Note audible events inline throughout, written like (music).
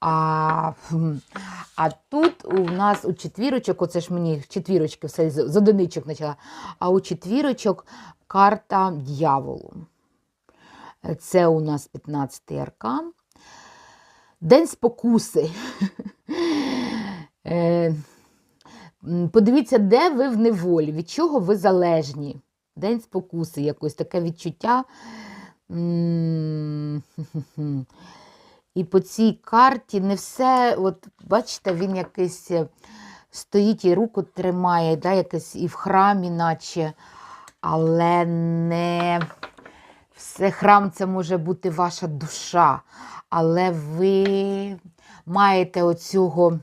А, а тут у нас у четвірочок, оце ж мені четвірочки все з одиничок почала, а у четвірочок карта дьяволу. Це у нас 15-й аркан. День спокуси. (laughs) Е, Подивіться, де ви в неволі, від чого ви залежні. День спокуси, якось таке відчуття. (laughs) І по цій карті не все, от бачите, він якийсь е, стоїть і руку тримає, да, якийсь і в храмі, наче, але не все храм це може бути ваша душа, але ви маєте оцього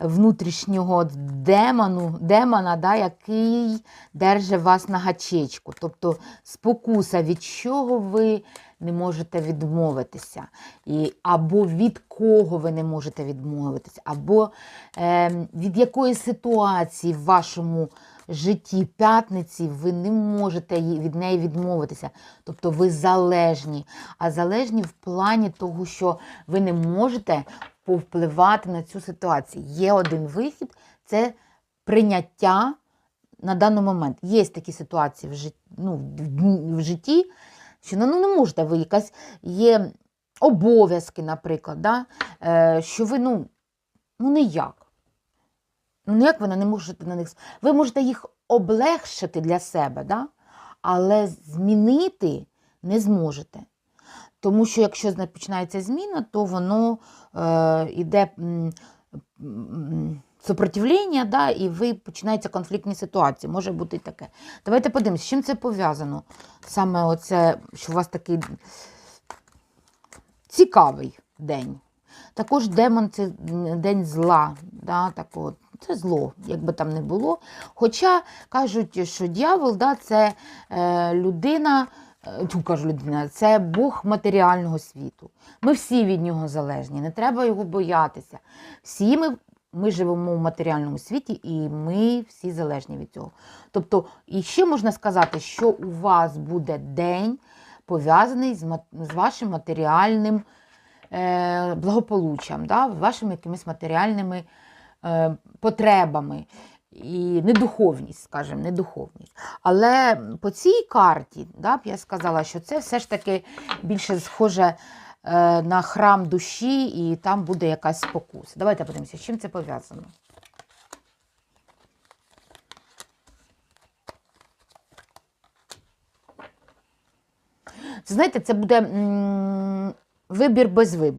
внутрішнього демону, демона, да, який держить вас на гачечку. Тобто спокуса, від чого ви не можете відмовитися, і, або від кого ви не можете відмовитися, або е, від якої ситуації в вашому житті п'ятниці ви не можете від неї відмовитися. Тобто ви залежні. А залежні в плані того, що ви не можете повпливати на цю ситуацію. Є один вихід це прийняття на даний момент. Є такі ситуації в житті, ну, в- житті що ну, не можете ви якась є обов'язки, наприклад, да? е, що ви ну, ну ніяк. Ну, ніяк ви не можете на них. Ви можете їх облегшити для себе, да? але змінити не зможете. Тому що якщо починається зміна, то воно е, м, м, супротивлення, да, і ви починаються конфліктні ситуації. Може бути таке. Давайте подивимось, з чим це пов'язано. Саме оце, що у вас такий цікавий день. Також демон це день зла. Да, такого. Це зло, як би там не було. Хоча кажуть, що дьявол да, це е, людина, е, кажу людина, це Бог матеріального світу. Ми всі від нього залежні, не треба його боятися. Всі ми, ми живемо в матеріальному світі і ми всі залежні від цього. Тобто, і ще можна сказати, що у вас буде день пов'язаний з, з вашим матеріальним е, благополуччям, да, вашими якимись матеріальними е, потребами. І недуховність, скажімо, недуховність. Але по цій карті да, я сказала, що це все ж таки більше схоже е, на храм душі, і там буде якась спокуса. Давайте подивимося, з чим це пов'язано. Знаєте, це буде м, вибір без вибору.